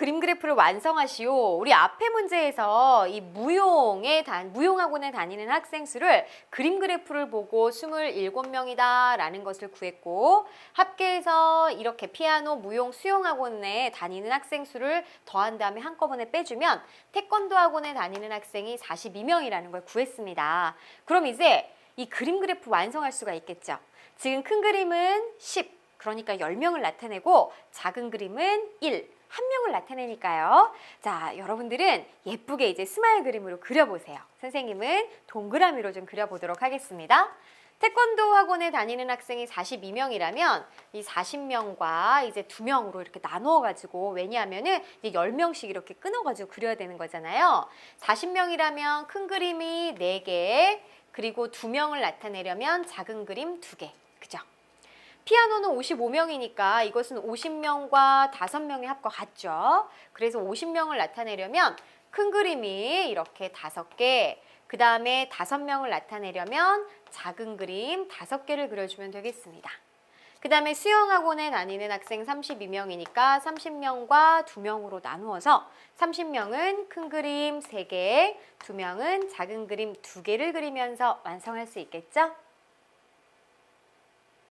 그림 그래프를 완성하시오. 우리 앞에 문제에서 이 무용에 단 무용학원에 다니는 학생 수를 그림 그래프를 보고 27명이다 라는 것을 구했고 합계해서 이렇게 피아노, 무용, 수영학원에 다니는 학생 수를 더한 다음에 한꺼번에 빼주면 태권도 학원에 다니는 학생이 42명이라는 걸 구했습니다. 그럼 이제 이 그림 그래프 완성할 수가 있겠죠. 지금 큰 그림은 10, 그러니까 10명을 나타내고 작은 그림은 1, 한 명을 나타내니까요. 자, 여러분들은 예쁘게 이제 스마일 그림으로 그려보세요. 선생님은 동그라미로 좀 그려보도록 하겠습니다. 태권도 학원에 다니는 학생이 42명이라면 이 40명과 이제 2명으로 이렇게 나누어 가지고 왜냐하면은 이제 10명씩 이렇게 끊어 가지고 그려야 되는 거잖아요. 40명이라면 큰 그림이 4개, 그리고 2명을 나타내려면 작은 그림 2개. 그죠? 피아노는 55명이니까 이것은 50명과 5명의 합과 같죠. 그래서 50명을 나타내려면 큰 그림이 이렇게 5개, 그 다음에 5명을 나타내려면 작은 그림 5개를 그려주면 되겠습니다. 그 다음에 수영학원에 다니는 학생 32명이니까 30명과 2명으로 나누어서 30명은 큰 그림 3개, 2명은 작은 그림 2개를 그리면서 완성할 수 있겠죠?